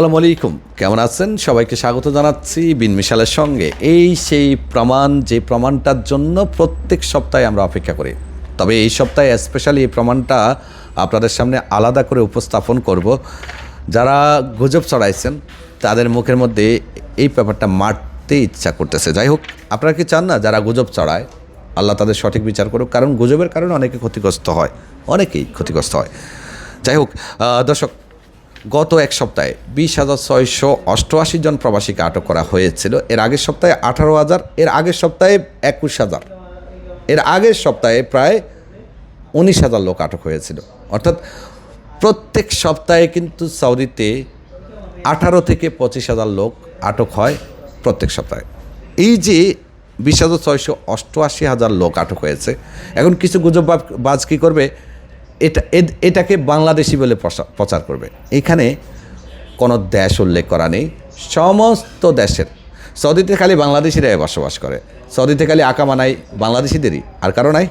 আসসালামু আলাইকুম। কেমন আছেন? সবাইকে স্বাগত জানাচ্ছি বিন মিশালের সঙ্গে। এই সেই প্রমাণ, যে প্রমাণটার জন্য প্রত্যেক সপ্তাহে আমরা অপেক্ষা করি। তবে এই সপ্তাহে স্পেশালি এই প্রমাণটা আপনাদের সামনে আলাদা করে উপস্থাপন করব। যারা গুজব চড়াইছেন তাদের মুখের মধ্যে এই ব্যাপারটা মারতে ইচ্ছা করতেছে। যাই হোক, আপনারা কি চান না যারা গুজব চড়ায় আল্লাহ তাদের সঠিক বিচার করুক? কারণ গুজবের কারণে অনেকে ক্ষতিগ্রস্ত হয়, অনেকেই ক্ষতিগ্রস্ত হয়। যাই হোক দর্শক গত এক সপ্তাহে বিশ হাজার ছয়শো অষ্টআশি জন প্রবাসীকে আটক করা হয়েছিল। এর আগের সপ্তাহে আঠারো হাজার, এর আগের সপ্তাহে একুশ হাজার। এর আগের সপ্তাহে প্রায় উনিশ হাজার লোক আটক হয়েছিল। অর্থাৎ প্রত্যেক সপ্তাহে কিন্তু সৌদিতে আঠারো থেকে পঁচিশ হাজার লোক আটক হয় প্রত্যেক সপ্তাহে। এই যে বিশ হাজার ছয়শো অষ্টআশি হাজার লোক আটক হয়েছে, এখন কিছু গুজব বাজ কী করবে? এটা এটাকে বাংলাদেশি বলে প্রচার করবে। এখানে কোনো দেশ উল্লেখ করা নেই। সমস্ত দেশের, সৌদিতে খালি বাংলাদেশিরাই বসবাস করে। সৌদিতে খালি আকামা নাই, বাংলাদেশিদেরই, আর কারও নাই।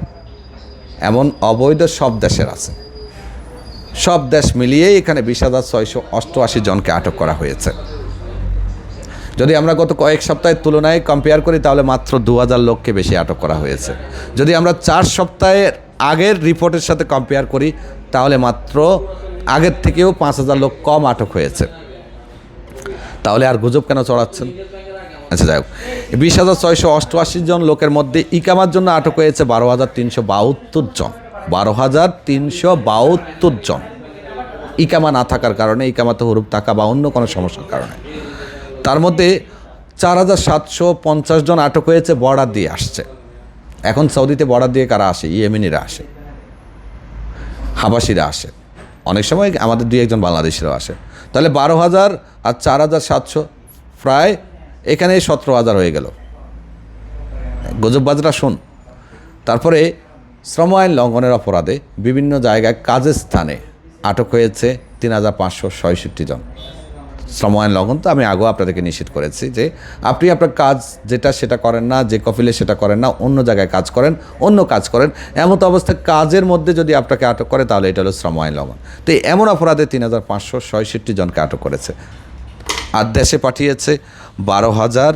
এমন অবৈধ সব দেশের আছে। সব দেশ মিলিয়েই এখানে বিশ হাজার ছয়শো অষ্টআশি জনকে আটক করা হয়েছে। যদি আমরা গত কয়েক সপ্তাহের তুলনায় কম্পেয়ার করি, তাহলে মাত্র দু হাজার লোককে বেশি আটক করা হয়েছে। যদি আমরা চার সপ্তাহের আগের রিপোর্টের সাথে কম্পেয়ার করি, তাহলে মাত্র আগের থেকেও পাঁচ হাজার লোক কম আটক হয়েছে। তাহলে আর গুজব কেন চড়াচ্ছেন আচ্ছা যাই হোক। বিশ হাজার ছয়শো অষ্টআশি জন লোকের মধ্যে ইকামার জন্য আটক হয়েছে বারো হাজার তিনশো বাহাত্তর জন। বারো হাজার তিনশো বাহাত্তর জন। ইকামা না থাকার কারণে ইকামাতে হরুপ থাকা বা অন্য কোনো সমস্যার কারণে। তার মধ্যে চার হাজার সাতশো পঞ্চাশ জন আটক হয়েছে বর্ডার দিয়ে আসছে। এখন সৌদিতে বর্ডার দিয়ে কারা আসে? ইয়েমেনিরা আসে। হাবাসিরা আসে। অনেক সময় আমাদের দুই একজন বাংলাদেশিরাও আসে। তাহলে বারো হাজার আর চার হাজার সাতশো প্রায় এখানে সতেরো হাজার হয়ে গেল। গজববাজরা শোন। তারপরে শ্রম আইন লঙ্ঘনের অপরাধে বিভিন্ন জায়গায় কাজের স্থানে আটক হয়েছে তিন হাজার পাঁচশো ছয়ষট্টি জন। শ্রম লঙ্ঘন তো আমি আগেও আপনাদেরকে নিশ্চিত করেছি যে আপনি আপনার কাজ যেটা সেটা করেন না, যে কফিলে সেটা করেন না, অন্য জায়গায় কাজ করেন, অন্য কাজ করেন। এমন অবস্থায় কাজের মধ্যে যদি আপনাকে আটক করে, তাহলে এটা হলো শ্রম লঙ্ঘন তো এমন অপরাধে তিন হাজার পাঁচশো ছয়ষট্টি জনকে আটক করেছে। আর দেশে পাঠিয়েছে বারো হাজার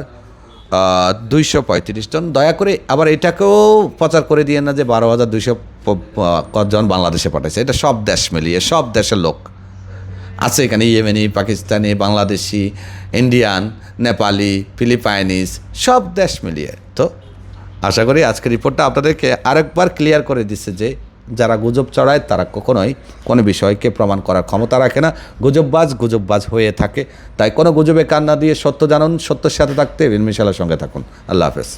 দুইশো পঁয়ত্রিশ জন। দয়া করে আবার এটাকেও প্রচার করে দিয়ে না যে বারো হাজার দুইশো জন বাংলাদেশে পাঠাইছে। এটা সব দেশ মিলিয়ে, সব দেশের লোক। আছে এখানে Yemeni, Pakistani, Bangladeshi, Indian, Nepali, Philippines, সব দেশ মিলিয়ে। তো আশা করি আজকের রিপোর্টটা আপনাদেরকে আরেকবার ক্লিয়ার করে দিচ্ছে যে যারা গুজব চড়ায় তারা কখনোই কোনো বিষয়কে প্রমাণ করার ক্ষমতা রাখে না। গুজববাজ গুজববাজ হয়ে থাকে। তাই কোনো গুজবে কান্না দিয়ে সত্য জানুন, সত্যের সাথে থাকতে বিনমিশালের সঙ্গে থাকুন। আল্লাহ হাফেজ।